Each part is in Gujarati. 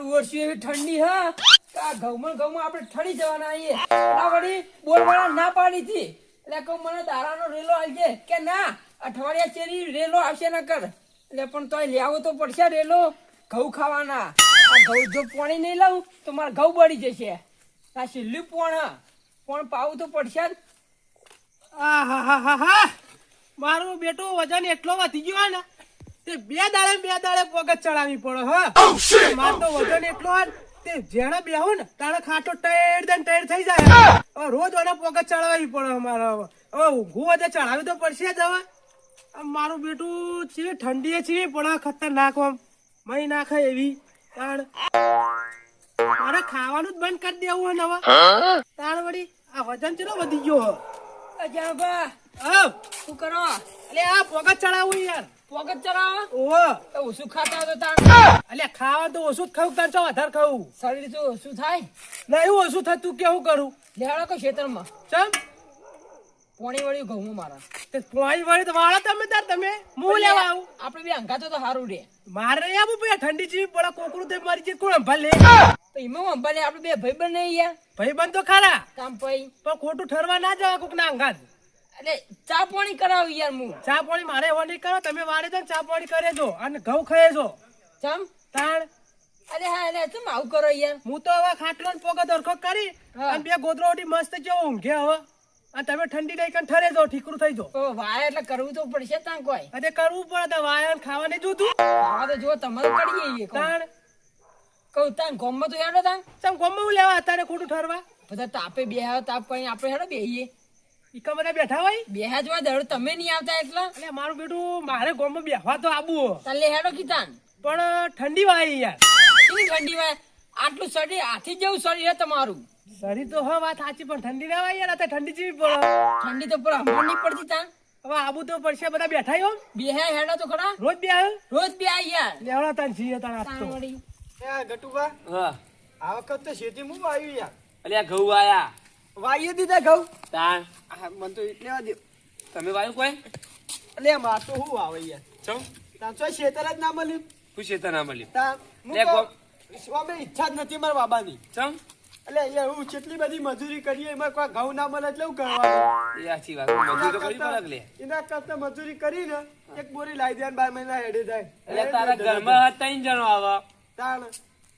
મારું વર્ષી એવી ઠંડી, હા? આ ઘઉંમાં ઘઉંમાં આપણે ઠરી જવાના આઈએ ના વળી બોલવાળા ના પાડી હતી એટલે કહું, મને દારાનો રેલો આવજે કે ના, અઠવાડિયા ચેરી રેલો આવશે ના કર. એટલે પણ તોય લેવો તો પડશે રેલો. ઘઉં ખાવાના. આ ઘઉં જો પાણી નહીં લાવું તો મારા ઘઉં બળી જશે. આ છેલ્લું પોણ પણ પાવું તો પડશે જ. આહાહાહાહા. મારું બેટું વજન એટલો વધી ગયો ને તે બે દાડે બે દાડે પગત ચડાવી પડે હો. માર તો વજન એટલો હોય તે જેણે બેહું ને તારે ખાટો ટેર દે ટેર થઈ જાય. રોજ ઓને પગત ચડાવવી પડે અમારે હવે. હવે ઊંઘું વધે ચડાવી તો પડશે જ હવે. મારું બેટું છે ઠંડી છે પણ ખતરનાક આમ મહી નાખે એવી. તાણ. મારે ખાવાનું જ બંધ કરી દેવું હોય ને હવે. તાણ વળી આ વજન ચેટલો વધી ગયો હો? અજા બા. શું કરો? એટલે આ પગત ચડાવું યાર. પોગત ચલાવો ઓહો. ઓછું ખાતા તો તાર ખાવા તો ઓછું જ ખાવું તાર ચો વધારે ખાવું શરીર તો ઓછું થાય. નહીં ઓછું થતું કેવું કરું? લેવાડો કે ખેતરમાં. ચમ? પોણી વળી ઘઉં મારા. તે વળી તો વાળા તમે તાર તમે હું લેવા આવું? આપણે બે અંગાતો તો સારું રે. મારે આવું ભાઈ ઠંડી જેવી પડે કોકરું તે મારી છે કોણ ભલે તો એમાં અંબાને આપણે બે ભાઈ બન નહીં યાર. ભાઈ બંધ તો ખરા. કામ ભાઈ પણ ખોટું ઠરવા ના જવા કોક ના અંગાત. એટલે ચા પાણી કરાવી યાર હું. ચા પાણી મારે નહીં કરો તમે વારે તો ચા પાણી કરે દો અને ઘઉં ખાય છો. ચમ? તાણ? અરે હા અરે ચમ આવું કરો યાર. હું તો હવે ખાટલો ને પોગત અરખો કરી અને બે ગોદરો ઉડી મસ્ત જેવો ઊંઘે હવે. અને તમે ઠંડી લઈ કણ ઠરે જો ઠીકરું થઈ જો તો વાય એટલે કરવું તો પડશે તાન કોઈ. અરે કરવું પડે તો વાયન ખાવા નહીં જોતું. હા તો જો તમારે કરીએ જઈએ. તાણ? કહું તાન ગોમમાં તો હેડો તાન ચમ ગોમમાં હું લેવા? અત્યારે ખોટું ઠરવા? બધા તાપે બેહ્યા તાપ કઈ આપણે હેડો બેહીએ. ઈકા બધા બેઠા હોય? બેહા જોવા દડો તમે નહીં આવતા એટલા? એટલે મારું બેટું મારે ગોમમાં બેહવા તો આબુ તલે હેડો કીતાન પણ ઠંડી વાય યાર કેવી ઠંડી વાય? આટલું શરીર આથી જેવું શરીર હે તમારું? શરીર તો હા વાત સાચી પણ ઠંડી ના વાય યાર અત્યારે ઠંડી જેવી પડે. ઠંડી તો પર હમણાં નહીં પડતી તા હવે આબુ તો પડશે બધા બેઠા હો. બેહે હેડો તો ખરા? રોજ બે રોજ બે યાર. લેવડા તાન છીએ તાન આજ તાન ગટુબા હા. આ વખત તો શેતી મુ આવ્યું યાર. અલ્યા ઘઉં આયા વાઈએ દીધા ઘઉં? આ મને તો એટલે લેવા દો. તમે વાયુ કોઈ? એટલે માર તો હું આવે યાર. ચમ તાર તો શેતર જ ના મળ્યું? હું શેતર ના મળ્યું? તાર લે ગો- અમે ઈચ્છા જ નથી મારા બાબાની. ચમ એટલે યાર હું કેટલી બધી મજૂરી કરીએ એમાં કોઈ ઘઉં ના મળે એટલે હું કરવાનું એ સાચી વાત. મજૂરી તો કરી પડક લે? એના કરતા મજૂરી કરીને એક બોરી લાવી દે બાર મહિના હેડે જાય. એટલે તારા ઘરમાં ત્રણ જણો આવા. તાણ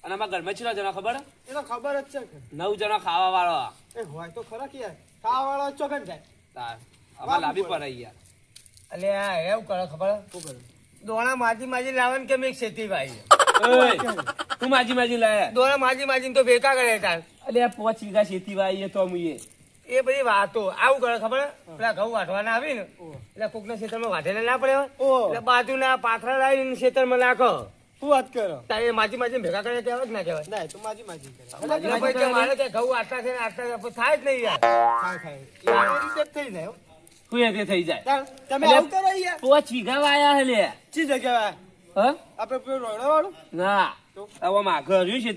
અને અમારા ઘરમાં કેટલા જણા ખબર? એ તો ખબર જ છે નવ જણા ખાવા વાળો એ હોય તો ખરા કે યાર. ખાવા વાળો ચોકન જાય તાર અમાર લાવી પડે યાર. અલે આ એવું કરે ખબર? દોણા માજી માજી લાવન કે મેં ખેતી ભાઈ તું માજી માજી લાયા. દોણા માજી માજી તો ભેગા કરે તાર. અલ્યા પાંચ વીઘા ખેતી વાઈ તો મુએ એ. બધી વાતો. આવું કરે ખબર? પેલા ઘઉં વાટવાના આવી ને એટલે કોક ના ખેતરમાં વાઢેલા ના પડે. એટલે બાજુના પાથરા લાવીને ખેતરમાં નાખો. શું વાત કરો? તાર માજી માજી ભેગા કરે કહેવાય કે ના કહેવાય? ના તો માજી માજી કરે. એટલે કે મારે કે ઘઉં આટલા છે ને આટલા થાય જ નહીં યાર. ખાય ખાય એ રીતે જ થઈ જાય હો. એ થઈ જાય. તમે આવું કરો યાર પાંચ વીઘા વાયા હે લે? ચી જગ્યા હ? આપણે પેલું રોડો વાળું ના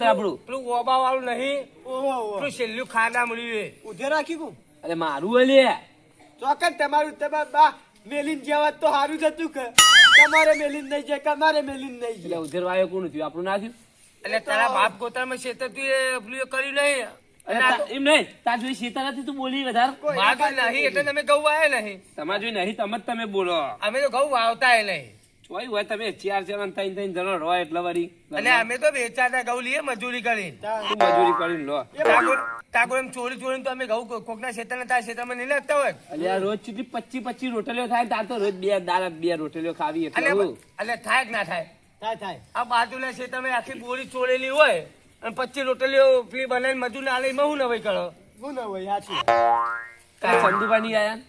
આપણું. પેલું ઓબા વાળું નહીં. ઓહો ઓહો. પેલું છેલ્લું ખાના મળ્યું ઉધે રાખી કું? અરે મારું હે લે. ચોક્કસ તમારું તમારે બા મેલીન જેવા તો સારું જ હતું કે. તમારે મેલીન નહીં જાય તમારે મેલીન નહીં એટલે જાય. ઉધેર વાયો કોનું થયું? આપણું ના થયું? એટલે તારા બાપ ગોતામાં શેતર તું એ પેલું કરી કર્યું નહીં. એમ તાર જોઈ શેતા નથી તું બોલી વધારે. નહીં એટલે તમે ઘઉં વાયા નહીં. તમારે જોઈ નહીં તમે જ તમે બોલો. અમે તો ઘઉં વાવતા નહીં. ચોઈ હોય તમે ચાર જણા ત્રણ ત્રણ જણા રહો એટલે વળી અને અમે તો વેચાતા ઘઉં લઈએ મજૂરી કરી મજૂરી કરીને લો. ટાગોર એમ ચોરી ચોરી તો અમે ઘઉં કોકના ખેતરના તારા ક્ષેત્રમાં નહીં નાખતા હોય. એટલે આ રોજ સુધી પચી પચી રોટલીઓ થાય તાર તો રોજ બે દાળ બે રોટલીઓ ખાવી એટલે એટલે થાય કે ના થાય? થાય થાય. આ બાજુના ખેતરમાં આખી બોરી ચોરેલી હોય અને પચી રોટલીઓ પેલી બનાવીને મજૂર આલે એમાં હું નવાઈ કરો? હું ના હોય સાચી કાંઈ ચંદુભા નહીં આયા?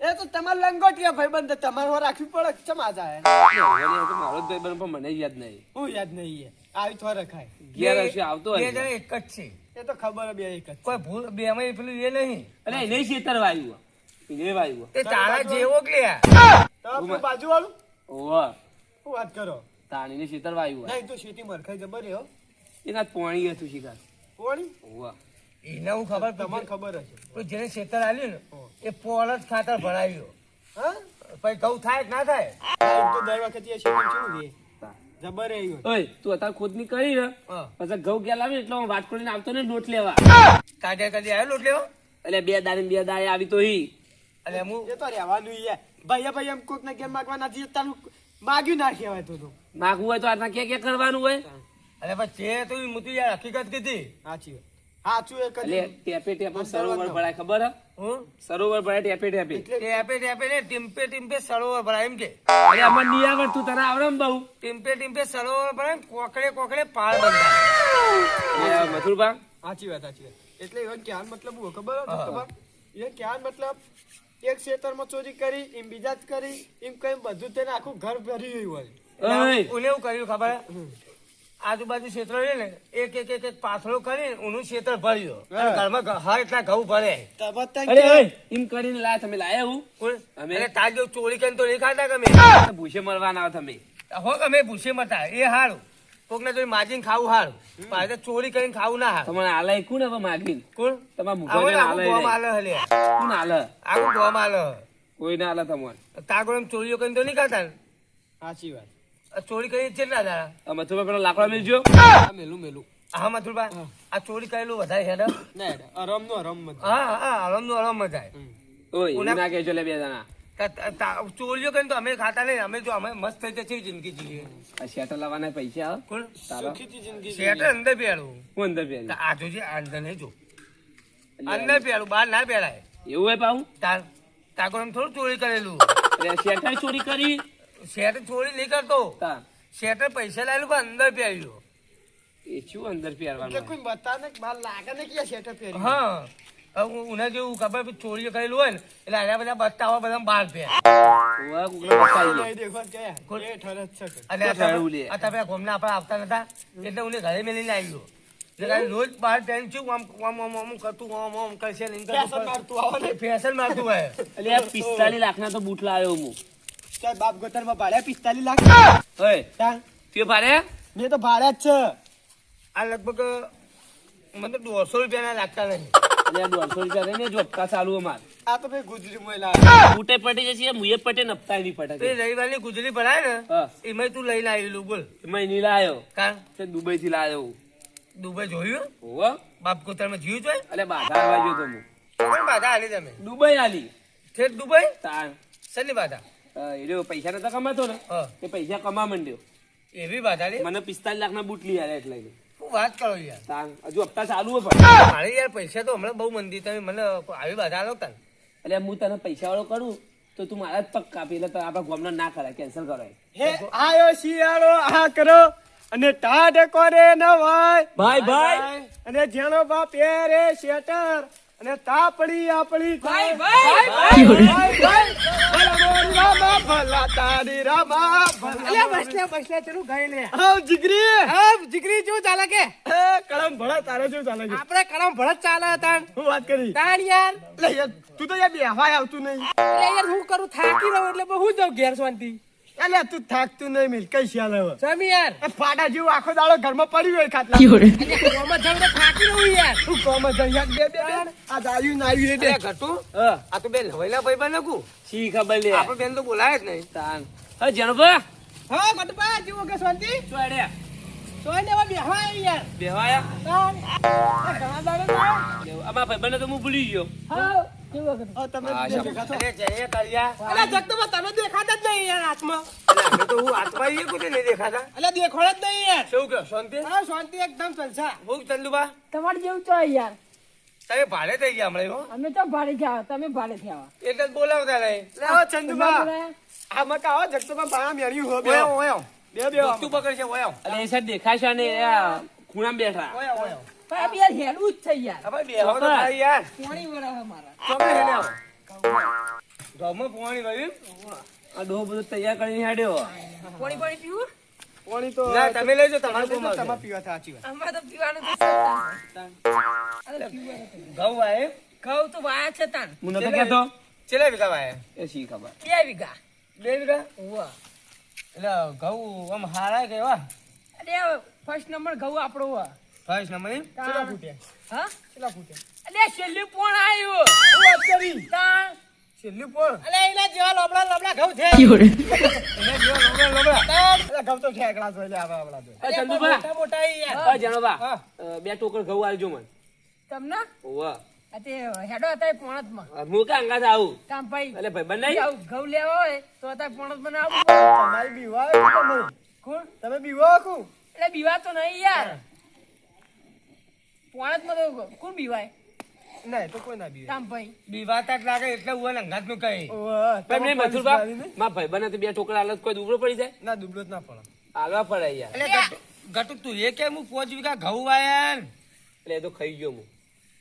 એ તો તમારે લંગોટિયા ભાઈબંધ તમારે રાખવી પડે ચમા જાય? મારો ભાઈબંધ પણ મને યાદ નહીં. હું યાદ નહીં આવી તો રખાય. ઘેર હશે આવતો બે હશે એક જ છે. એ તો ખબર બે એક જ કોઈ ભૂલ બે અમે પેલું એ નહીં. અરે એને છેતર વાયુ એ વાયુ તે તારા જેવો કે તો બાજુ વાળું ઓવા શું વાત કરો? તાણીને શેતર વાયુ નહીં એ તો શેતી મરખાઈ જબર હે હો એના પોણી હતું શિકાર પોણી? ઓવા એને હું ખબર તમને ખબર હશે. તો જેને ખેતર આલ્યું ને એ પોળ જ ખાતર ભરાવ્યો હા? પછી ઘઉં થાય કે ના થાય? તો દર વખતે શું કેવું જબર ઓય તું અત્યારે ખોદની કરી ને. પછી ઘઉં ગયા લાવી એટલે હું વાત કરીને આવતો ને લોટ લેવા. કાઢ્યા કદી આવ્યો લોટ લેવો? એટલે બે દાડે ને બે દાડે આવી તો હી. એટલે હું એ તો રહેવાનું ઈ યાર. ભાઈએ ભાઈએ એમ કોકને કેમ માગવા નથી તારું માગ્યું ના કહેવાય તો તો. માગવું હોય તો આજના ક્યાં ક્યાં કરવાનું હોય? અરે પછી છે તો યાર હકીકત કીધી. સાચી. સાચું એક. એટલે ટેપે ટેપે સરોવર ભરાય ખબર હે? હું? સરોવર ભરાય ટેપે ટેપે. ટેપે ટેપે ને ટીમ્પે ટીમ્પે સરોવર ભરાય એમ કે. અરે અમને નહીં આવડતું તને આવડે બહુ. ટીમ્પે ટીમ્પે સરોવર ભરાય કોકડે કોકડે પાળ બંધાય. મથુરબા સાચી વાત સાચી વાત. એટલે એનો કહેવાનો મતલબ હું ખબર દત્તુભા? એ કહેવાનો મતલબ એક ક્ષેત્રમાં ચોરી કરી એમ બીજા જ કરી એમ કઈ બધું તેને આખું ઘર ભરી ગયું હોય. ઓય. એવું કર્યું ખબર હે? આજુબાજુ ક્ષેત્ર ને એક એક એક એક પાથરો કરી ઉનું ક્ષેત્ર ભર્યો. અને ઘરમાં ઘ- હર એટલા ઘઉં ભરે. એમ કરીને લાયા તમે લાયા હું અમે? તાજો ચોરી કરીને તો નહીં ખાતા તમે? ભૂસે મળવાના તમે. હો અમે ભૂસે મળતા એ હારું. કોકને તો માજીને ખાવું હારું. પાસે ચોરી કરીને ખાવું ના હારું. તમારે આલાય કોણ હવે માગીને? કોણ? તમારે ને આલાય આલે હલે કોણ આલે આખું ગોમ આલે કોઈ ના આલે તમારે. તાગો એમ ચોરીઓ કરીને તો નહીં ખાતા સાચી વાત. ચોરી કરી કેટલા દાડા આ મથુરબા પેલો લાકડા મેલજો. આ મેલું મેલું. હા મથુરભાઈ આ ચોરી કરેલું વધારે હેડ ના? હેડે. અરમ નો અરમ મત હા હા આરામ નો આરામ મજા ઓય ના કહેજો લે બે જણા ચોરીઓ કરીને તો અમે ખાતા નહીં અમે જો અમે મસ્ત થઈ જશે જિંદગી જીવીએ. શેટર લાવવાના પૈસા કોણ? જિંદગી શેટર અંદર પહેરું. હું અંદર પહેરું આ જોજે આ અંદર નહીં જો. અંદર પહેરું બહાર ના પહેરાય. એવું હોય પાઉં તાર તાકો થોડું ચોરી કરેલું? શેટર ચોરી કરી? શેટર ચોરી નહીં કરતો. તા પૈસા લાવેલું પણ અંદર પહેર્યું. એ શું અંદર પહેરવાનું કોઈ બતાને કે બાર લાગે ને કે આ શેટર પહેર્યું. હા. ઉના જેવું ખબર કરેલું હોય ને એટલે આના બધા બધા આવતા નતા? એટલે ઘરે મેલીને આવી ગયો. એટલે કાંઈ રોજ બહાર પહેરીને છું આમ આમ આમ આમ કરતું આમ આમ કરશે ને. ફેશન મારતું આવે ને. ફેશન મારતું હોય. એટલે પિસ્તાલીસ લાખના તો બૂટ લાવ્યો હું. ચાલ બાપ ગોતરમાં ભાડે પિસ્તાલીસ લાખ. તે ભારે મેં તો ભાડે જ છે. આ લગભગ મને દોઢસો રૂપિયાના લાગતા નહીં. એટલે દોઢસો રૂપિયા ચાલુ અમાર. આ તો ભાઈ ગુજરી મોય લાવે બૂટે પટી જશે મુએ પટે નપતા નહીં પટે. એ રવિવારની ગુજરી ભરાય ને એમાં તું લઈને આવેલું બોલ. એમાં નહીં લાયો. કારણ તે દુબઈ થી લાયો. દુબઈ જોયું? હોવા. બાપ કોતરમાં જોયું છે એટલે બાધા આવવા ગયો તો હું. બાધા આલી તમે? દુબઈ આલી. ઠેઠ દુબઈ? તાણ શેની બાધા? એ રહ્યો પૈસા નતા કમાતો ને? એ તે પૈસા કમા માંડ્યો. એવી બાધા લે મને પિસ્તાલીસ લાખના બૂટ લઈ આવ્યા એટલે શું વાત કરો યાર. તાણ હજુ હપ્તા ચાલુ હોય પણ. મારે યાર પૈસા તો હમણાં બહુ મંદી તમે મને આવી બાધા આલો તને. એટલે હું તને પૈસા વાળો કરું તો તું મારા જ પગ કાપી એટલે તો આપણા ગામના ના કરાય કેન્સલ કરાય. હે આયો શિયાળો આ કરો અને ટાઢ કોરે નવાય. ભાઈ ભાઈ. અને જેનો બાપ પહેરે શેટર અને તાપડી આપડી ભાઈ. ભાઈ. ભાઈ, ભાઈ. રામા, ભલા તારી રામા, ભલા બસલે બસલે ચલું ગઈ લે. હાવ જીગરી. હા જીગરી ચાલે કે? એ કળમ ભળા તારે જો ચાલે કે આપણે કલમ ભરત ચાલે તાણ હું વાત કરી. તાણ યાર. લે યાર, તું તો યાર બેહવાય આવતું નહીં. યાર હું કરું થાકી રહું એટલે બહુ જાઉં ઘેર શાંતિ. અલ્યા તું થાકતું નહીં મિલ કઈ શ્યાલ હવે. સમી યાર. એ ફાડા જેવું આખો દાડો ઘરમાં પડી હોય ખાટલા. ગોમાં જાઉં તો થાકી રહ્યું યાર. તું કોમાં જઈ યાર, બે બે બે. આ દાયું ને આવ્યું એ બે. ઘટું હા. આ તો બેન હવેલા ભાઈ બને કુ. સી ખબર લે? આપણે બેન તો બોલાય જ નહીં. તાન. હા જેણભા. હા ગટબા જીવો કે શાંતિ? સોય ને હવે બેહવા યાર. બેવાયા તાણ આ ઘણા દાડો ના ભાઈ બને તો હું ભૂલી ગયો. હા. તમે હા, બે શાબાશ. ભેગા થો. અરે જઈએ કાલિયા અલ્યા જગતમાં તમે દેખાતા જ નહીં યાર હાથમાં. અરે અમે તો હું હાથમાં આવીએ કોઈ નહીં દેખાતા. અલ્યા દેખોડ જ નહીં યાર. શું કહો શાંતિ? હા શાંતિ એકદમ જલસા હું ચંદુબા? તમારે જેવું તો યાર. તમે ભાડે થઈ ગયા હમણાં અમે તો ભાડે જાવ તમે ભાડે થયા એટલે જ બોલાવતા નહીં. આવો ચંદુબા. આવો આમાં કાવો જગતોમાં બાયા મેળ્યું હો બે ઓયો. ઓયો. બે બે. તું પકડશે ઓયો. એટલે એ સાઈડ દેખાશે ને ખૂણા આ બેઠા. ઓયો ઓયો. પણ આ બે યાર હેલું જ છે યાર. હવે બેહો તો થાય યાર. પોણી વરસ મારા. ચોકડે હેલે આવો. ઘઉંમાં પોણી રહ્યું આ ડોહો બધું તૈયાર કરીને હેડ્યો. પોણી પાણી પીવું? પાણી તો ના તમે લઈ જાઓ કોમ આવશે. પીવા થાય સાચી વાત. અમારે તો પીવાનું તો છે. અરે પીવાનું. ઘઉં આયે ઘઉં તો વાયા છે તાન. હું નતો કહેતો. ચેલા વીઘા વાયા? એ શી ખબર. બે વીઘા. બે વીઘા. એટલે ઘઉં આમ હારા કેવા અરે ફર્સ્ટ નંબર ઘઉં આપણો હો. ફર્સ્ટ નંબર એમ? કેટલા ફૂટ્યા? હા? કેટલા ફૂટ્યા? અલે છેલ્લી પોણ આવ્યું તાણ. છેલ્લી પોણ? અલે એના જેવા લોબડા લોબડા ઘઉં છે. એના જેવા લોબડા લોબડા? એટલે ઘઉં તો ઠેકડા જોઈ લે આવા આવડા તો. એ ચંદુભા. મોટા મોટા યાર. અ જણોબા બે ટોકર ઘઉં આલજો મને. તમને? ઓવા અતે હેડો હતા પોણતમાં. હું કા અંગાત આવું? કામ ભાઈ. અલે ભાઈ બનાવી આવું ઘઉં લેવા હોય તો અત્યારે પોણત બનાવું તમારી બીવા તમે કોણ? તમે બીવા કો એટલે બીવા તો નહીં યાર. પોણતમાં તો કોણ બીવાય? નહીં તો કોઈ ના બીવે કામ ભાઈ. બીવાતા લાગે એટલે નું કહી. ને? માં ભાઈ બને તો બે ટોકરા આલે કોઈ દુબળો પડી જાય. ના દુબળો જ ના પડે. હાલવા પડે યાર. એટલે ગટુ- ગટુ તું એ કે હું પોચ વીઘા ઘઉં વાયા એટલે એ તો ખાઈ ગયો હું.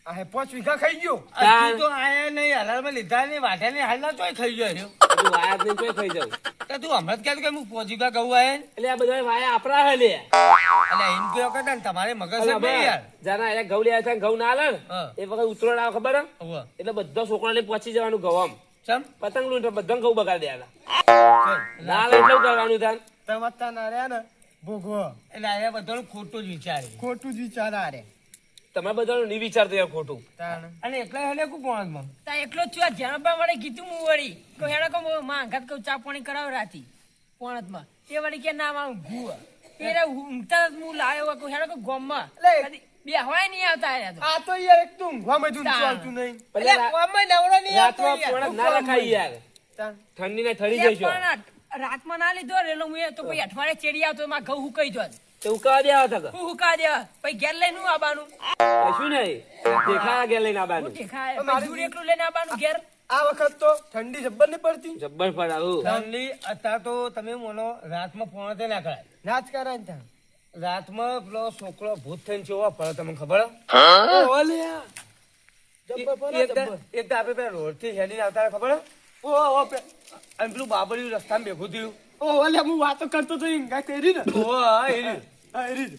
આ હે પાંચ વીઘા ખાઈ ગયો? તું તો આયા નહીં હલાલમાં લીધા નહીં વાઢ્યા નહીં હાલના તોય ખાઈ ગયો. તું વાયા નહીં તોય ખાઈ જાઉં તો તું હમણાં જ કહેતો કે હું પોચ ગયા ઘઉં વાયા એટલે આ બધા વાયા આપણા હે લે. એટલે એમ કયો કે તને તમારે મગજ છે નહીં યાર? જાના એ ઘઉં લેવા થાય ઘઉં ના લે હા. એ વખત ઉતરોડ આવે ખબર. એટલે બધા છોકરાને પહોંચી જવાનું ઘઉં આમ ચમ? પતંગ લૂંટ બધા ઘઉં બગાડી દેવાના. ના લે એટલું કરવાનું થાય તમતા ના રહ્યા ને ભોગવો. એટલે આયા બધાનું ખોટું જ વિચારે. ખોટું જ વિચાર આ રે તમે બધા ની વિચાર થયા ખોટું. અને એકલા હેલે કુ પોણમાં તા એકલો જ છું. જ્યાં બા વડે કીધું હું વળી. તો હેડો કહું માં ઘાત કહું ચા પાણી કરાવ રાતી. પોણતમાં તે વળી કે ના માં હે. એને ઊંઘતા હું લાયો કો કહું કો ગોમમાં એટલે- બે હોય નહીં આવતા હેડો તો. આ તો યાર એક તું ઊંઘવામાં જ ઊંચું ચાલતું નહીં. એટલે ગોમમાં નવરો નહીં આવતો યાર. પોણા ના રખાય યાર. ઠંડી ને ઠરી જઈશો રાતમાં ના લીધો રેલો હું તો કોઈ અઠવાડિયે ચેડી આવતો એમાં ઘઉં હુકાઈ જોત તે ઉકાવા દેવા હું પછી ઘેર લઈને હું આવવાનું કશું નહીં? દેખાયા ગયા લઈને આવવાનું દેખાય. મારી પછી એકલું લઈને આવવાનું ઘેર. આ વખત તો ઠંડી જબ્બર નહીં પડતી. જબ્બર પર ઠંડી અત્યારે તો તમે મોનો રાતમાં પોણતે ના કરાય. નાચ કરાય ને ત્યાં. રાતમાં પેલો છોકરો ભૂત થઈને જોવા પડે તમને ખબર હે? રોડથી હેલી એક એક આવતા ખબર અને પેલું બાબરિયું રસ્તામાં ભેગું થયું. ઓહો, લ્યા, હું વાતો કરતો તો ઈંગા કરી ને. ઓહો, હા, એ હા, એ રીત.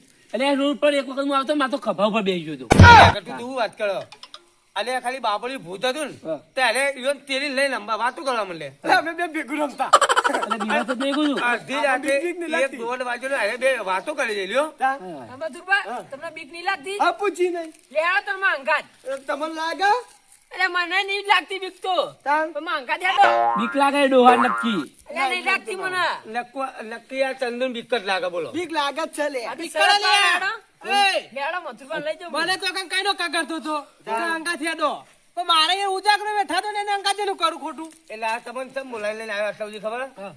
રોડ પર એક વખત હું આવતો મારે ખભા ઉપર બેસી ગયો હતો. તું વાત કરો? અલે ખાલી બાપડી ભૂત હતું ને ત્યારે ઈવન તેરી લઈને અંબા વાતો કરવા મળે અમે બે ભેગું રમતા. એટલે બીમાર તો નહીં ગયું અડધી રાતે એક દોઢ વાગ્યો અરે બે વાતો કરી લ્યો. દુર્બા તમને બીક નહીં લાગતી? પૂછી નહીં. લે આવો તમે અંગાત. તમને લાગે? એટલે મને નહીં લાગતી બીક તો તાણ. તમે બીક લાગે ડોહા નક્કી. એટલે નહીં લાગતી મને. નક્કો- નક્કી આ ચંદન બીક જ લાગે બોલો. બીક લાગે જ છે લે. બીક કરો લે. હેડો એ, લઈ જાઓ. મને તો કઈ કઈનો કગરતો હતો તો મારે એ ઉજાગરો બેઠા તો ને એને અંગાથી કરું ખોટું. એટલે આ તમને સબ બોલાવી લઈને આવ્યો આટલા ખબર? હે?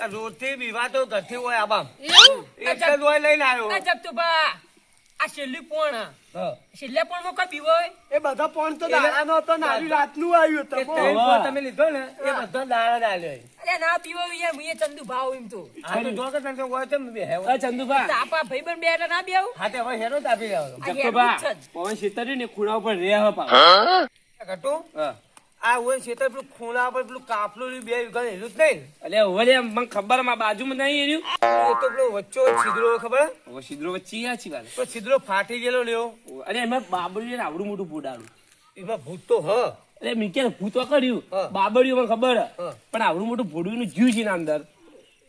આ રોડથી વિવાદો ઘરથી હોય આબામ એક જ હોય લઈને આવ્યો. જગતુભા. આ છેલ્લી પોણ હે. હા. માં કોઈ હોય? એ બધા પણ તો દાડાનો હતો ને આવી રાતનું આવ્યું તમે લીધો ને એ બધા દાડા ના અરે ના પીવો યાર મુએ ચંદુ ભાવ એમ તો. આ તો જો કે તને હોય તો બે હેવો. અ ચંદુભા તાપા ભાઈ પણ બે એટલે ના બેવું હા તે હવે હેરો રહ્યો. પવન ને ખૂણા ઉપર રે હ? ઘટુ? હા. આ હોય છે પેલું ખૂણા પર પેલું કાફલું બે વીઘા હેલું જ નહીં એટલે હવે મને ખબરમાં બાજુમાં નહીં એર્યું એ તો પેલો વચ્ચો છિદ્રો ખબર? હે? છિદ્રો વચ્ચે આ છી વાત. તો છિદ્રો ફાટી ગયેલો લ્યો અરે એમાં બાબડિયું ને આવડું મોટું ફૂડાડું એમાં ભૂત તો હ. એટલે મેં ક્યારે ભૂત કર્યું. બાબડિયું મને ખબર પણ આવડું મોટું ભૂડું નું જીવ છે ને અંદર.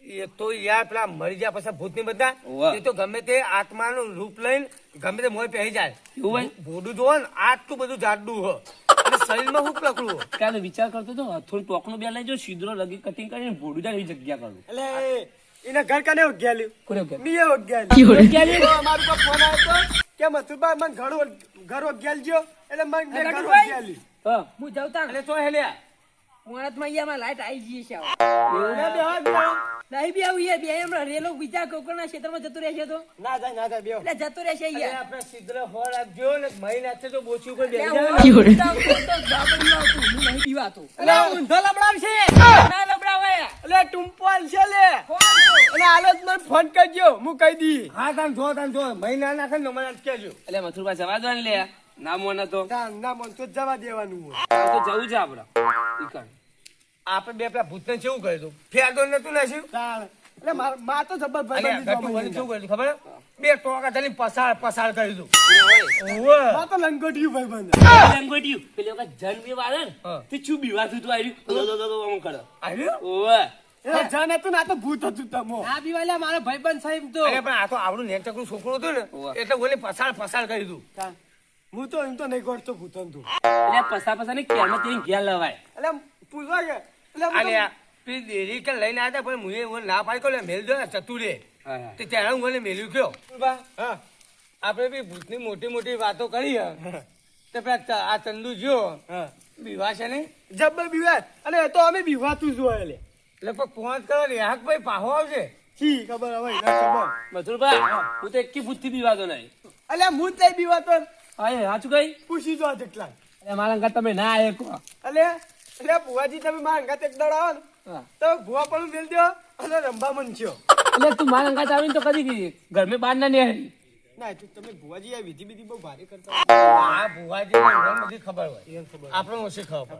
એ તો યાર પેલા મરી જાય પછી ભૂતની બધા એ તો ગમે તે આત્માનું રૂપ લઈને ગમે તે મોય પહેરી જાય. હોય? ભોડું જોવો ને આટલું બધું જાડું હ. અને શરીરમાં હું પકડું કાલે વિચાર કરતો તો હથોડ ટોકનો બે લઈ જો સીધરો લગી કટિંગ કરીને ભોડું જાય એવી જગ્યા કરું. એટલે એને ઘર ઓગ્યા ગયેલું કોને ઓગ્યા મીએ ગયેલું ઓગ્યા તો અમારું પર ફોન આવ્યો તો કે મથુરભાઈ મને ઘર ઘર ઓગ્યા લ્યો. એટલે મને ઘર ઓગ્યા ગયેલી હા. હું જાઉં તા એટલે તો હેલ્યા પોણતમાં અહીંયા લાઈટ આવી ગઈ છે એવું ના બે. નહીં બી આવું બે હમણાં રેલો બીજા કોકરના ક્ષેત્રમાં જતો રહેશે તો? ના જાય ના જાય બેહો. એટલે જતો રહેશે યાર આપણે છિદ્ર ફળ આપજો ને મહી નાખશે તો બોચી ઉપર બેસી જાય. હું નહીં બીવાતો. એટલે ઊંધો લબડાવશે. ના લબડાવાય. એટલે ટુંપોલ છે લે. એટલે હાલો મને ફોન કરજો હું કહી દી. હા તાન જો તાન જો મહિના નાખે ને મને કેજો એટલે મથુરભાઈ જવા દો ને લે. ના મોના તો ના ના મન તો જવા દેવાનું તો જવું છે આપડે. ઈકણ. આપણે બે પેલા ભૂતને કેવું કર્યું હતું? ફેરદો નતું નાખ્યું એટલે માર તો જબર ભાઈ ગટુ કર્યું ખબર? બે ટોકા તને પસાર પસાર કરી દઉં માં તો લંગોટિયું ભાઈ બંધ લંગોટિયું. પેલી વખત જન વાળે ને. તે શું બીવાતું હતું આર્યું? દો, દો, દો, દો, આમ કરે. આવ્યું ઓવે. એટલે હતું ને આ તો ભૂત હતું તમો. મારો ભાઈબંધ સાહેબ તો અરે પણ આ તો આવડું નેચકડું છોકરું હતું ને એટલે ઓલે પસાર પસાર કરી દઉં હું તો એમ તો નહીં કરતો ભૂતન તું. એટલે પસા પસા ને ક્યારમાં તેની ઘેર લવાય. એટલે પૂછવા કે આ પેલી ડેરી કે લઈને આવ્યા પણ મુએ હું ના પાડી કહ્યું, મેલ દો હા, હા. તે ત્યારે હું એને મેલ્યું કયો? આપણે બી ભૂતની મોટી મોટી વાતો કરી તો પેલા આ ચંદુ જો બીવા છે ને? જબ્બર બીવા. અને એ તો અમે બીવાતું જોયે લે એટલે પણ ફોન કરો ને હાક ભાઈ પાહો આવશે? છી ખબર હવે મથુરભાઈ હું તો એકી ભૂતથી બીવાતો નહીં. અલ્યા હું જ નહીં બીવાતો. હા સાચું કઈ પૂછી જો જેટલા. અરે મારા તમે ના આયે કો અલ્યા અલ્યા ભુવાજી તમે મારા અંગાત એક દોડ આવો ને તો ભુવા પણ મેલ દો અને રંભા મનશો એટલે તું મારા અંગાત આવીને તો કદી ગઈ ઘરમે બહાર ના નહીં ના તું તમે ભુવાજી આ વિધિ વિધિ બહુ ભારે કરતા. આ ભુવાજી ને બધી ખબર હોય. આપણે ઓછી ખબર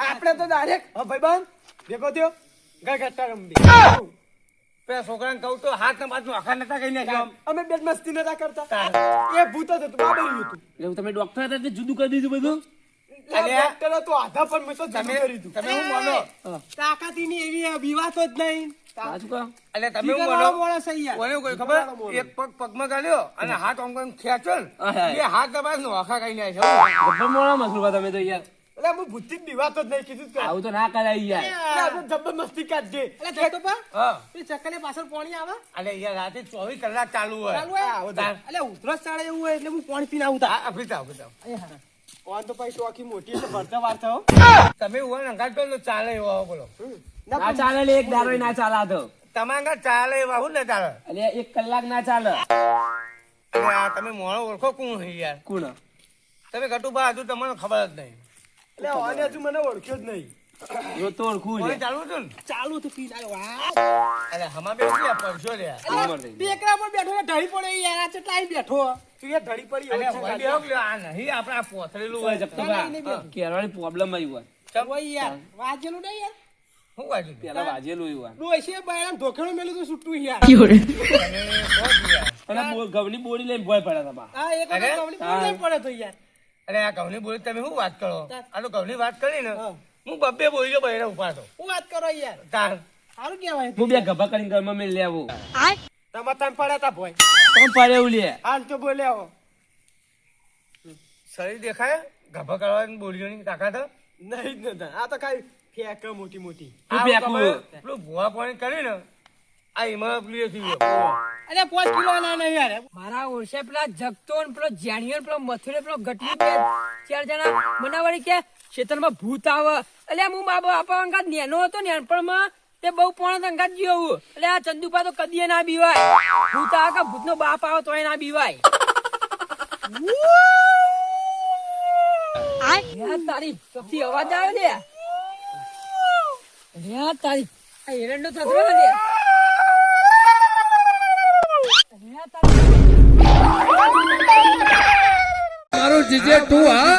આપણે તો ડાયરેક્ટ હા ભાઈબંધ ભેગો થયો. ગા ગટ્ટા રમવી. પેલા છોકરાને કહું તો હાથ ના બાજુ આખા નતા કઈ નાખ્યો અમે બેડ મસ્તી નતા કરતા. એ ભૂત હતું એટલે હું તમે ડોક્ટર હતા જુદું કરી દીધું બધું? ડોક્ટરે તો આધા પણ મેં તો જમે કરી તમે હું માનો તાકાતીની એવી વિવાતો જ નહીં. સાચું કહો. એટલે તમે હું જીગરવાળો માનો માણસ છે યાર. કોને કોઈ ખબર? એક પગ પગમાં ગાલ્યો અને હાથ આમ કરીને ખેંચ્યો ને. હા, હા. એ હાથ દબાય નો આખા કઈ નાખ્યો ગબ્બર મોડા મથુરભાઈ તમે તો યાર. એટલે હું ભૂતથી જ બીવાતો જ નહીં કીધું આવું તો ના કરાય યાર. આપણે જબરદસ્તી કાઢજે અલા જગદોબા, હા. પાછળ પાણી આવે? અને યાર રાતે ચોવીસ કલાક ચાલુ હોય. ચાલુ હોય? ઉધરસ ચાલે એવું હોય એટલે હું પાણી પીને આવું તાર. આ અભિતા અભિતા કોણ તો પછી આખી મોટી એટલે ભરતા વાર્તા હો. તમે હું અંગાત તો ચાલે એવો આવો બોલો. ના ચાલે લે એક દારો ના ચાલે તો. તમારા ચાલે એવા હું ને ચાલે? એટલે એક કલાક ના ચાલે. આ તમે મોણો ઓળખો કોણ યાર? કોણ? તમે ઘટુભા હજુ તમને ખબર જ નહીં. એટલે આને હજુ મને ઓળખ્યો જ નહીં. જો તો ઓળખું કોણે ચાલુ હતું ચાલુ તો. અરે હમા પરસો પર બેઠો ઢળી પડે યાર આ ચેટલા બેઠો? તું એ ધડી પડી અને હોય બેહો કે આ નહીં આપણે પોથરેલું હોય. જગતભા, નહીં, નહીં, કેરવાળી પ્રોબ્લેમ આવી હોય. હોય યાર વાજેલું નહીં યાર? પેલા વાજેલું હોય. તું છૂટું અને લઈને ભોય પડ્યા તમા આ એક લઈ પડે તો યાર. અરે આ ઘઉની બોલી તમે શું વાત કરો? આ તો ઘઉંની વાત કરી ને. હું બબ્બે બોલ્યો બહેરા તો હું વાત કરો યાર. તાર. સારું કહેવાય હું બે ગભા કરીને ઘરમાં મેં લેવું. તમારે તને પડ્યા તા ભાઈ તમ પડે એવું લે? હાલ તો બોલે આવો. શરીર દેખાય? ગભા કરવાની બોલીઓની તાકાત નહીં જ નતા. આ તો કાંઈ ફેંક મોટી મોટી. હું આ ફેંકું. તમે પેલું ભૂવા પાણી કરી ને આ એમાં પેલું એ થઈ ગયું. અરે પાંચ કિલો ના નહીં યાર. મારા ઓળશે પેલા જગતો ને પેલો જાણિયો ને પેલો મથુરે પેલો ગટલી ચાર જણા મને વળી કે ખેતરમાં ભૂત આવે. એટલે હું મા બાપા અંગાત નેનો હતો પણ તે બહુ પોણા અંગાત ગયો હું. એટલે આ ચંદુપા તો કદી ના બીવાય. ભૂત આવે કે ભૂતનો બાપ આવે તો ના બીવાય. યાર તારી સૌથી અવાજ આવે છે? યાર તારી આ એરંડો થતો લે મારું જીજે તું હા?